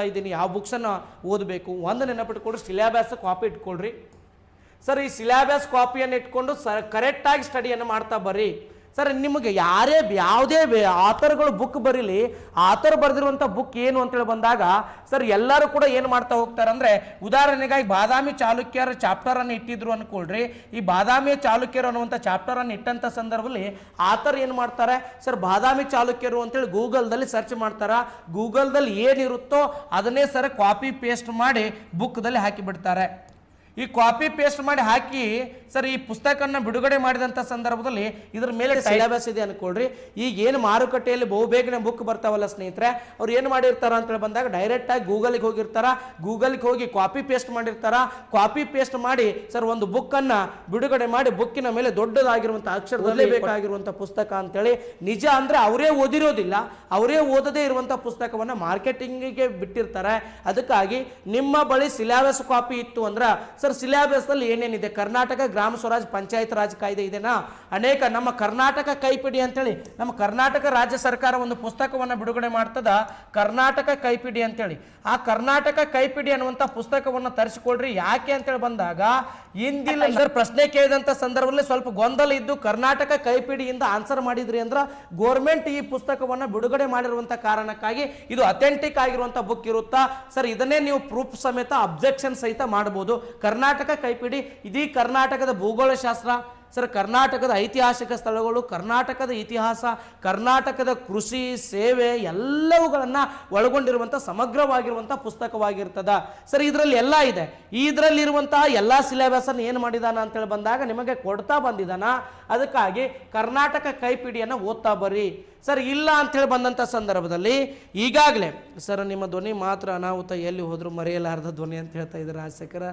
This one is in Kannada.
ಇದ್ದೀನಿ, ಯಾವ ಬುಕ್ಸನ್ನು ಓದಬೇಕು? ಒಂದು ನೆನಪಿಟ್ಕೊಂಡು ಸಿಲೆಬಸ್ ಕಾಪಿ ಇಟ್ಕೊಳ್ರಿ. ಸರ್, ಈ ಸಿಲೆಬಸ್ ಕಾಪಿಯನ್ನು ಇಟ್ಕೊಂಡು ಸ ಕರೆಕ್ಟಾಗಿ ಸ್ಟಡಿಯನ್ನು ಮಾಡ್ತಾ ಬರ್ರಿ. ಸರ್, ನಿಮಗೆ ಯಾರೇ ಯಾವುದೇ ಆಥರ್ಗಳು ಬುಕ್ ಬರೀಲಿ ಆಥರ್ ಬರೆದಿರುವಂಥ ಬುಕ್ ಏನು ಅಂತೇಳಿ ಬಂದಾಗ, ಸರ್, ಎಲ್ಲರೂ ಕೂಡ ಏನು ಮಾಡ್ತಾ ಹೋಗ್ತಾರೆ ಅಂದರೆ ಉದಾಹರಣೆಗಾಗಿ ಬಾದಾಮಿ ಚಾಲುಕ್ಯರ ಚಾಪ್ಟರನ್ನು ಇಟ್ಟಿದ್ರು ಅಂದ್ಕೊಳ್ರಿ ಈ ಬಾದಾಮಿ ಚಾಲುಕ್ಯರು ಅನ್ನುವಂಥ ಚಾಪ್ಟರನ್ನು ಇಟ್ಟಂಥ ಸಂದರ್ಭದಲ್ಲಿ ಆಥರ್ ಏನು ಮಾಡ್ತಾರೆ? ಸರ್, ಬಾದಾಮಿ ಚಾಲುಕ್ಯರು ಅಂತೇಳಿ ಗೂಗಲ್ದಲ್ಲಿ ಸರ್ಚ್ ಮಾಡ್ತಾರೆ. ಗೂಗಲ್ದಲ್ಲಿ ಏನಿರುತ್ತೋ ಅದನ್ನೇ ಸರ್ ಕಾಪಿ ಪೇಸ್ಟ್ ಮಾಡಿ ಬುಕ್ದಲ್ಲಿ ಹಾಕಿಬಿಡ್ತಾರೆ. ಈ ಕಾಪಿ ಪೇಸ್ಟ್ ಮಾಡಿ ಹಾಕಿ ಸರ್ ಈ ಪುಸ್ತಕನ ಬಿಡುಗಡೆ ಮಾಡಿದಂಥ ಸಂದರ್ಭದಲ್ಲಿ ಇದ್ರ ಮೇಲೆ ಸಿಲೆಬಸ್ ಇದೆ ಅನ್ಕೊಳ್ರಿ. ಈಗ ಏನು ಮಾರುಕಟ್ಟೆಯಲ್ಲಿ ಬಹುಬೇಗನೆ ಬುಕ್ ಬರ್ತಾವಲ್ಲ ಸ್ನೇಹಿತರೆ ಅವ್ರು ಏನು ಮಾಡಿರ್ತಾರ ಅಂತೇಳಿ ಬಂದಾಗ ಡೈರೆಕ್ಟ್ ಆಗಿ ಗೂಗಲ್ಗೆ ಹೋಗಿರ್ತಾರ. ಗೂಗಲ್ಗೆ ಹೋಗಿ ಕಾಪಿ ಪೇಸ್ಟ್ ಮಾಡಿರ್ತಾರ. ಕಾಪಿ ಪೇಸ್ಟ್ ಮಾಡಿ ಸರ್ ಒಂದು ಬುಕ್ಕನ್ನು ಬಿಡುಗಡೆ ಮಾಡಿ ಬುಕ್ಕಿನ ಮೇಲೆ ದೊಡ್ಡದಾಗಿರುವಂಥ ಅಕ್ಷರದಲ್ಲಿ ಬೇಕಾಗಿರುವಂಥ ಪುಸ್ತಕ ಅಂತೇಳಿ ನಿಜ ಅಂದರೆ ಅವರೇ ಓದಿರೋದಿಲ್ಲ. ಅವರೇ ಓದದೇ ಇರುವಂಥ ಪುಸ್ತಕವನ್ನು ಮಾರ್ಕೆಟಿಂಗಿಗೆ ಬಿಟ್ಟಿರ್ತಾರೆ. ಅದಕ್ಕಾಗಿ ನಿಮ್ಮ ಬಳಿ ಸಿಲೆಬಸ್ ಕಾಪಿ ಇತ್ತು ಅಂದ್ರೆ ಸರ್ ಸಿಲೆಬಸ್ನಲ್ಲಿ ಏನೇನಿದೆ? ಕರ್ನಾಟಕ ಗ್ರಾಮ ಸ್ವರಾಜ್ ಪಂಚಾಯತ್ ರಾಜ್ ಕಾಯ್ದೆ ಇದೆನಾ? ಅನೇಕ ನಮ್ಮ ಕರ್ನಾಟಕ ಕೈಪಿಡಿ ಅಂತೇಳಿ ನಮ್ಮ ಕರ್ನಾಟಕ ರಾಜ್ಯ ಸರ್ಕಾರ ಒಂದು ಪುಸ್ತಕವನ್ನು ಬಿಡುಗಡೆ ಮಾಡ್ತದ? ಕರ್ನಾಟಕ ಕೈಪಿಡಿ ಅಂತೇಳಿ. ಆ ಕರ್ನಾಟಕ ಕೈಪಿಡಿ ಅನ್ನುವಂಥ ಪುಸ್ತಕವನ್ನು ತರಿಸಿಕೊಳ್ರಿ ಯಾಕೆ ಅಂತೇಳಿ ಬಂದಾಗ ಇಂದಿಲ್ಲ ಸರ್ ಪ್ರಶ್ನೆ ಕೇಳಿದಂಥ ಸಂದರ್ಭದಲ್ಲಿ ಸ್ವಲ್ಪ ಗೊಂದಲ ಇದ್ದು ಕರ್ನಾಟಕ ಕೈಪಿಡಿಯಿಂದ ಆನ್ಸರ್ ಮಾಡಿದ್ರಿ ಅಂದ್ರೆ ಗೋರ್ಮೆಂಟ್ ಈ ಪುಸ್ತಕವನ್ನು ಬಿಡುಗಡೆ ಮಾಡಿರುವಂಥ ಕಾರಣಕ್ಕಾಗಿ ಇದು ಅಥೆಂಟಿಕ್ ಆಗಿರುವಂಥ ಬುಕ್ ಇರುತ್ತಾ? ಸರ್ ಇದನ್ನೇ ನೀವು ಪ್ರೂಫ್ ಸಮೇತ ಅಬ್ಜೆಕ್ಷನ್ ಸಹಿತ ಮಾಡ್ಬೋದು. ಕರ್ನಾಟಕ ಕೈಪಿಡಿ ಇದೀ ಕರ್ನಾಟಕದ ಭೂಗೋಳಶಾಸ್ತ್ರ, ಸರ್, ಕರ್ನಾಟಕದ ಐತಿಹಾಸಿಕ ಸ್ಥಳಗಳು, ಕರ್ನಾಟಕದ ಇತಿಹಾಸ, ಕರ್ನಾಟಕದ ಕೃಷಿ, ಸೇವೆ ಎಲ್ಲವುಗಳನ್ನು ಒಳಗೊಂಡಿರುವಂಥ ಸಮಗ್ರವಾಗಿರುವಂಥ ಪುಸ್ತಕವಾಗಿರ್ತದ. ಸರ್, ಇದರಲ್ಲಿ ಎಲ್ಲ ಇದೆ. ಇದರಲ್ಲಿರುವಂತಹ ಎಲ್ಲ ಸಿಲೆಬಸನ್ನು ಏನು ಮಾಡಿದಾನ ಅಂತೇಳಿ ಬಂದಾಗ ನಿಮಗೆ ಕೊಡ್ತಾ ಬಂದಿದ್ದಾನ ಅದಕ್ಕಾಗಿ ಕರ್ನಾಟಕ ಕೈಪಿಡಿಯನ್ನು ಓದ್ತಾ ಬರ್ರಿ. ಸರ್, ಇಲ್ಲ ಅಂಥೇಳಿ ಬಂದಂಥ ಸಂದರ್ಭದಲ್ಲಿ ಈಗಾಗಲೇ, ಸರ್, ನಿಮ್ಮ ಧ್ವನಿ ಮಾತ್ರ ಅನಾಹುತ ಎಲ್ಲಿ ಹೋದರೂ ಮರೆಯಲಾರದ ಧ್ವನಿ ಅಂತ ಹೇಳ್ತಾ ಇದ್ದಾರೆ ರಾಜಶೇಖರ.